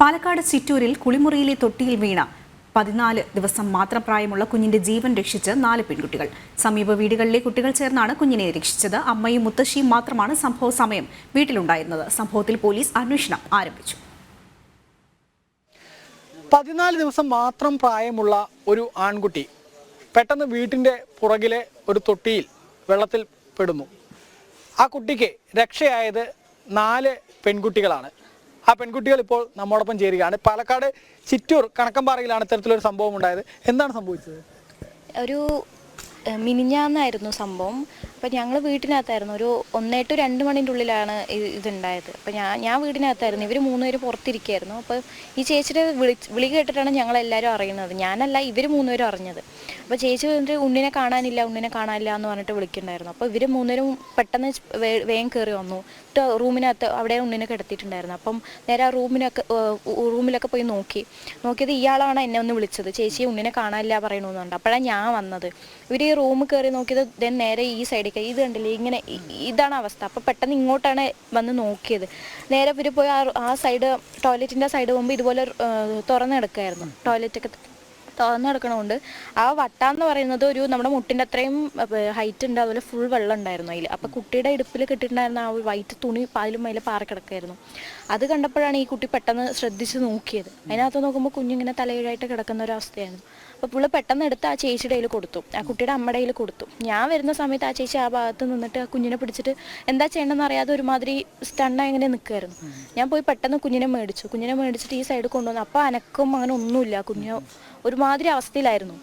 പാലക്കാട് ചിറ്റൂരിൽ കുളിമുറിയിലെ തൊട്ടിയിൽ വീണ പതിനാല് ദിവസം മാത്രം പ്രായമുള്ള കുഞ്ഞിന്റെ ജീവൻ രക്ഷിച്ച് നാല് പെൺകുട്ടികൾ. സമീപ വീടുകളിലെ കുട്ടികൾ ചേർന്നാണ് കുഞ്ഞിനെ രക്ഷിച്ചത്. അമ്മയും മുത്തശ്ശിയും മാത്രമാണ് സംഭവ സമയം വീട്ടിലുണ്ടായിരുന്നത്. സംഭവത്തിൽ പോലീസ് അന്വേഷണം ആരംഭിച്ചു. പതിനാല് ദിവസം മാത്രം പ്രായമുള്ള ഒരു ആൺകുട്ടി പെട്ടെന്ന് വീട്ടിന്റെ പുറകിലെ ഒരു തൊട്ടിയിൽ വെള്ളത്തിൽ പെടുന്നു. ആ കുട്ടിക്ക് രക്ഷയായത് നാല് പെൺകുട്ടികളാണ്. ആ പെൺകുട്ടികൾ ഇപ്പോൾ നമ്മോടൊപ്പം ചേരുകയാണ്. പാലക്കാട് ചിറ്റൂർ കണക്കമ്പാറയിലാണ് ഇത്തരത്തിലൊരു സംഭവം ഉണ്ടായത്. എന്താണ് സംഭവിച്ചത്? ഒരു മിനിഞ്ഞാന്നായിരുന്നു സംഭവം. അപ്പം ഞങ്ങൾ വീട്ടിനകത്തായിരുന്നു. ഒരു ഒന്നേ ടു രണ്ട് മണിന്റെ ഉള്ളിലാണ് ഇതുണ്ടായത്. അപ്പം ഞാൻ ഞാൻ വീടിനകത്തായിരുന്നു. ഇവർ മൂന്നുപേര് പുറത്തിരിക്കുകയായിരുന്നു അപ്പോൾ ഈ ചേച്ചിയുടെ വിളി വിളി കേട്ടിട്ടാണ് ഞങ്ങളെല്ലാവരും അറിയുന്നത്. ഞാനല്ല ഇവർ മൂന്നുപേരും അറിഞ്ഞത്. അപ്പോൾ ചേച്ചി വന്നിട്ട് ഉണ്ണിനെ കാണാനില്ല ഉണ്ണിനെ കാണാനില്ല എന്ന് പറഞ്ഞിട്ട് വിളിക്കുന്നുണ്ടായിരുന്നു. അപ്പോൾ ഇവർ മൂന്നുപേരും പെട്ടെന്ന് വേഗം കയറി വന്നു. റൂമിനകത്ത് അവിടെ ഉണ്ണിനെ കിടത്തിയിട്ടുണ്ടായിരുന്നു. അപ്പം നേരെ ആ റൂമിനൊക്കെ റൂമിലൊക്കെ പോയി നോക്കി. നോക്കിയത് ഇയാളാണ് എന്നെ ഒന്ന് വിളിച്ചത്. ചേച്ചി ഉണ്ണിനെ കാണാനില്ല പറയണമെന്നുണ്ട് അപ്പോഴാണ് ഞാൻ വന്നത്. ഇവർ റൂം കയറി നോക്കിയത് ദെൻ നേരെ ഈ സൈഡിലേക്ക് ഇത് കണ്ടില്ലേ? ഇങ്ങനെ ഇതാണ് അവസ്ഥ. അപ്പോൾ പെട്ടെന്ന് ഇങ്ങോട്ടാണ് വന്ന് നോക്കിയത്. നേരെ ഇവർ പോയി ആ സൈഡ് ടോയ്ലറ്റിന്റെ സൈഡ് പോകുമ്പോൾ ഇതുപോലെ തുറന്നെടുക്കായിരുന്നു തുറന്ന് കിടക്കുമായിരുന്നു ടോയ്ലറ്റൊക്കെ തുറന്നു കിടക്കണമുണ്ട് ആ വട്ട എന്ന് പറയുന്നത് ഒരു നമ്മുടെ മുട്ടിന്റെ അത്രയും ഹൈറ്റ് ഉണ്ട്. അതുപോലെ ഫുൾ വെള്ളം ഉണ്ടായിരുന്നു അതിൽ അപ്പോൾ കുട്ടിയുടെ ഇടുപ്പിൽ കിട്ടിയിട്ടുണ്ടായിരുന്ന ആ ഒരു വൈറ്റ് തുണി പാലും അതിൽ പാറി കിടക്കായിരുന്നു അത് കണ്ടപ്പോഴാണ് ഈ കുട്ടി പെട്ടെന്ന് ശ്രദ്ധിച്ച് നോക്കിയത്. അതിനകത്ത് നോക്കുമ്പോൾ കുഞ്ഞിങ്ങനെ തലയിഴായിട്ട് കിടക്കുന്ന ഒരു അവസ്ഥയായിരുന്നു. അപ്പോൾ പുള്ളി പെട്ടെന്ന് എടുത്ത് ആ ചേച്ചിയുടെ കയ്യിൽ കൊടുത്തു. ആ കുട്ടിയുടെ അമ്മയുടെ കയ്യിൽ കൊടുത്തു. ഞാൻ വരുന്ന സമയത്ത് ആ ചേച്ചി ആ ഭാഗത്ത് നിന്നിട്ട് ആ കുഞ്ഞിനെ പിടിച്ചിട്ട് എന്താ ചെയ്യണമെന്ന് അറിയാതെ ഒരുമാതിരി സ്റ്റണ്ടായി ഇങ്ങനെ നിൽക്കുമായിരുന്നു ഞാൻ പോയി പെട്ടെന്ന് കുഞ്ഞിനെ മേടിച്ചു. കുഞ്ഞിനെ മേടിച്ചിട്ട് ഈ സൈഡ് കൊണ്ടുവന്നു. അപ്പോൾ അനക്കും അങ്ങനെ ഒന്നുമില്ല. കുഞ്ഞ് ഒരുമാതിരി അവസ്ഥയിലായിരുന്നു.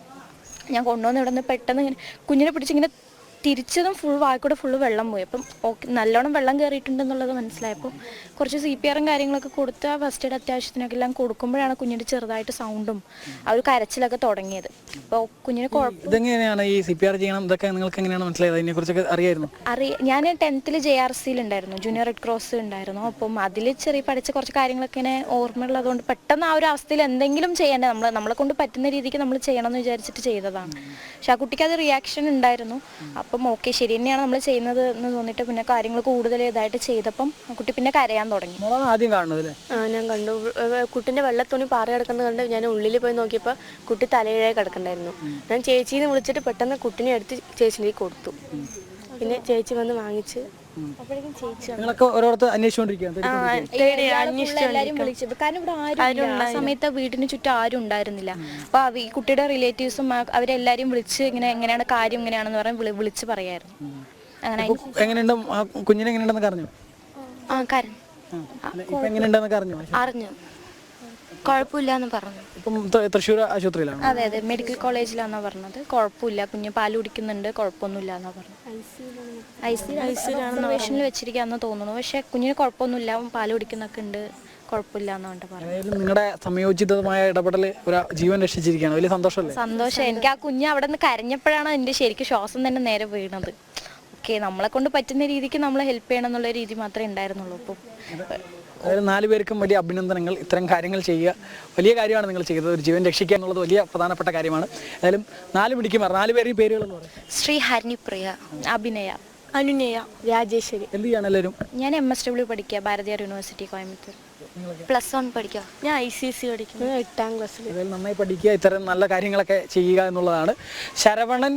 ഞാൻ കൊണ്ടുവന്ന് ഇവിടെ നിന്ന് പെട്ടെന്ന് ഇങ്ങനെ കുഞ്ഞിനെ പിടിച്ചിങ്ങനെ തിരിച്ചതും ഫുൾ വായിക്കൂടെ ഫുള്ള് വെള്ളം പോയി. അപ്പം ഓക്കെ നല്ലോണം വെള്ളം കയറിയിട്ടുണ്ടെന്നുള്ളത് മനസ്സിലായപ്പോൾ കുറച്ച് സി പി ആറും കാര്യങ്ങളൊക്കെ കൊടുത്ത് ആ ഫസ്റ്റ് എയ്ഡ് അത്യാവശ്യത്തിനൊക്കെ എല്ലാം കൊടുക്കുമ്പോഴാണ് കുഞ്ഞിന്റെ ചെറുതായിട്ട് സൗണ്ടും ആ ഒരു കരച്ചിലൊക്കെ തുടങ്ങിയത്. അപ്പോൾ കുഞ്ഞിന് കുഴപ്പം ഇതെങ്ങനെയാണ് ഈ സി പി ആർ ചെയ്യണം? ഇതൊക്കെ നിങ്ങൾക്ക് എങ്ങനെയാണ് മനസ്സിലായത്? അതിനെ കുറിച്ചൊക്കെ അറിയായിരുന്നു അറിയ ഞാൻ ടെൻത്തിൽ ജെ ആർ സിയിൽ ഉണ്ടായിരുന്നു. ജൂനിയർ റെഡ് ക്രോസ് ഉണ്ടായിരുന്നു. അപ്പം അതിൽ ചെറിയ പഠിച്ച കുറച്ച് കാര്യങ്ങളൊക്കെ ഇങ്ങനെ ഓർമ്മയുള്ളതുകൊണ്ട് പെട്ടെന്ന് ആ ഒരു അവസ്ഥയിൽ എന്തെങ്കിലും ചെയ്യേണ്ടത് നമ്മൾ നമ്മളെ കൊണ്ട് പറ്റുന്ന രീതിക്ക് നമ്മൾ ചെയ്യണം എന്ന് വിചാരിച്ചിട്ട് ചെയ്തതാണ്. പക്ഷെ ആ കുട്ടിക്ക് അത് റിയാക്ഷൻ ഉണ്ടായിരുന്നു. അപ്പം ഓക്കെ ശരി. തന്നെയാണ് നമ്മൾ ചെയ്യുന്നത് എന്ന് തോന്നിയിട്ട് പിന്നെ കാര്യങ്ങൾ കൂടുതൽ ഇതായിട്ട് ചെയ്തപ്പം കുട്ടി പിന്നെ കരയാൻ തുടങ്ങി. മോളാണ് ആദ്യം കാണുന്നത് അല്ലേ? ആ ഞാൻ കണ്ടു. കുട്ടിന്റെ വെള്ളത്തുണി പാറി കിടക്കുന്നത് കണ്ട് ഞാൻ ഉള്ളിൽ പോയി നോക്കിയപ്പോൾ കുട്ടി തലയിഴായി കിടക്കണ്ടായിരുന്നു. ഞാൻ ചേച്ചീനെ വിളിച്ചിട്ട് പെട്ടെന്ന് കുട്ടിനെ എടുത്ത് ചേച്ചിന്റെ കൊടുത്തു. പിന്നെ ചേച്ചി വന്ന് വാങ്ങിച്ച് അപ്പോഴേക്കും ചേച്ചി വന്നു. നിങ്ങളൊക്കെ ഓരോരുത്തർ അന്വേഷിച്ചുകൊണ്ടിരിക്കുകയാണ് എല്ലാരും വിളിച്ചത് കാരണം ഇവിടെ ആരും ഇല്ല. ആ സമയത്ത് വീടിന് ചുറ്റും ആരും ഉണ്ടായിരുന്നില്ല. അപ്പൊ ഈ കുട്ടിയുടെ റിലേറ്റീവ്സും അവരെല്ലാരും വിളിച്ച് ഇങ്ങനെ എങ്ങനെയാണ് കാര്യം ഇങ്ങനെയാണെന്ന് പറഞ്ഞ് വിളി- വിളിച്ച് പറയായിരുന്നു. അങ്ങനെ ഇപ്പൊ എങ്ങനെയുണ്ട്? ആ കുഞ്ഞിനെ എങ്ങനെയുണ്ടെന്ന് അറിഞ്ഞു? ആ കരൺ ഇപ്പൊ എങ്ങനെയുണ്ടെന്നൊക്കെ അറിഞ്ഞു? അറിഞ്ഞു. കുഴപ്പമില്ലാന്ന് പറഞ്ഞു ഇപ്പം ത- തൃശ്ശൂർ ആശുപത്രിയിലാണ്? അതെ അതെ മെഡിക്കൽ കോളേജിലാന്നാ പറഞ്ഞത്. കുഴപ്പമില്ല. കുഞ്ഞ് പാൽ കുടിക്കുന്നുണ്ട് കുഴപ്പമൊന്നുമില്ല എന്നാ പറഞ്ഞത്. ഐ സി ഒബ്സർവേഷനിൽ വെച്ചിരിക്കാന്ന് തോന്നുന്നു. പക്ഷെ കുഞ്ഞിന് കുഴപ്പമൊന്നുമില്ല. അവൻ പാൽ കുടിക്കുന്നൊക്കെ ഉണ്ട്. കുഴപ്പമില്ല എന്നാണ് പറഞ്ഞത് ഏതായാലും നിങ്ങളുടെ സമയോചിതമായ ഇടപെടൽ ഒരു ജീവൻ രക്ഷിച്ചിരിക്കുകയാണ്. വലിയ സന്തോഷമല്ലേ? സന്തോഷം. എനിക്ക് ആ കുഞ്ഞ് അവിടെ നിന്ന് കരഞ്ഞപ്പോഴാണ് എന്റെ ശരിക്കും ശ്വാസം തന്നെ നേരെ വീണത്. ഓക്കെ നമ്മളെ കൊണ്ട് പറ്റുന്ന രീതിക്ക് നമ്മളെ ഹെൽപ്പ് ചെയ്യണം എന്നുള്ള രീതി മാത്രമേ ഉണ്ടായിരുന്നുള്ളൂ. അപ്പം അതായത് നാല് പേർക്കും വലിയ അഭിനന്ദനങ്ങൾ ഇത്തരം കാര്യങ്ങൾ ചെയ്യുക. വലിയ കാര്യമാണ് നിങ്ങൾ ചെയ്തത്. ഒരു ജീവൻ രക്ഷിക്കുക എന്നുള്ളത് വലിയ പ്രധാനപ്പെട്ട കാര്യമാണ്. ഏതായാലും നാല് പിടിക്കുമാർ നാല് പേരെയും പേരുകൾ ശ്രീ ഹരിപ്രിയ അഭിനയ. അനുനയ രാജേശ്വരി. എന്ത് ചെയ്യാണ് എല്ലാവരും? ഞാൻ എം എസ് ഡബ്ല്യു പഠിക്കുക Bharathiar university Coimbatore. Plus one പഠിക്കുക ഞാൻ ഐ സി സി പഠിക്കുന്നു. എട്ടാം ക്ലാസ്സിൽ നന്നായി പഠിക്കുക ഇത്തരം നല്ല കാര്യങ്ങളൊക്കെ ചെയ്യുക എന്നുള്ളതാണ്. ശരവണൻ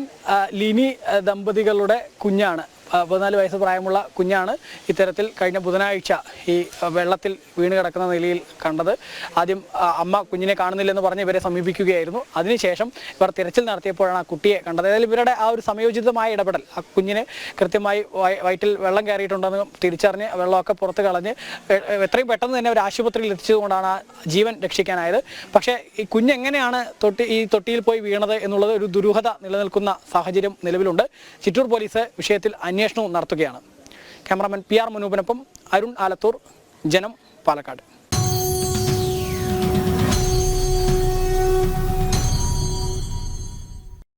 ലിനി ദമ്പതികളുടെ കുഞ്ഞാണ്. പതിനാല് വയസ്സ് പ്രായമുള്ള കുഞ്ഞാണ് ഇത്തരത്തിൽ കഴിഞ്ഞ ബുധനാഴ്ച ഈ വെള്ളത്തിൽ വീണ് കിടക്കുന്ന നിലയിൽ കണ്ടത്. ആദ്യം അമ്മ കുഞ്ഞിനെ കാണുന്നില്ലെന്ന് പറഞ്ഞ് ഇവരെ സമീപിക്കുകയായിരുന്നു. അതിനുശേഷം ഇവർ തിരച്ചിൽ നടത്തിയപ്പോഴാണ് ആ കുട്ടിയെ കണ്ടത്. അതായത് ഇവരുടെ ആ ഒരു സമയോചിതമായ ഇടപെടൽ ആ കുഞ്ഞിന് കൃത്യമായി വയ- വയറ്റിൽ വെള്ളം കയറിയിട്ടുണ്ടെന്ന് തിരിച്ചറിഞ്ഞ് വെള്ളമൊക്കെ പുറത്ത് കളഞ്ഞ് എത്രയും പെട്ടെന്ന് തന്നെ ഒരു ആശുപത്രിയിൽ എത്തിച്ചതുകൊണ്ടാണ് ആ ജീവൻ രക്ഷിക്കാനായത്. പക്ഷേ ഈ കുഞ്ഞെങ്ങനെയാണ് തൊട്ടി ഈ തൊട്ടിയിൽ പോയി വീണത് എന്നുള്ളത് ഒരു ദുരൂഹത നിലനിൽക്കുന്ന സാഹചര്യം നിലവിലുണ്ട്. ചിറ്റൂർ പോലീസ് വിഷയത്തിൽ അന്വേഷണവും നടത്തുകയാണ്. ക്യാമറാമാൻ പി ആർ മുനൂപിനൊപ്പം അരുൺ ആലത്തൂർ ജനം പാലക്കാട്.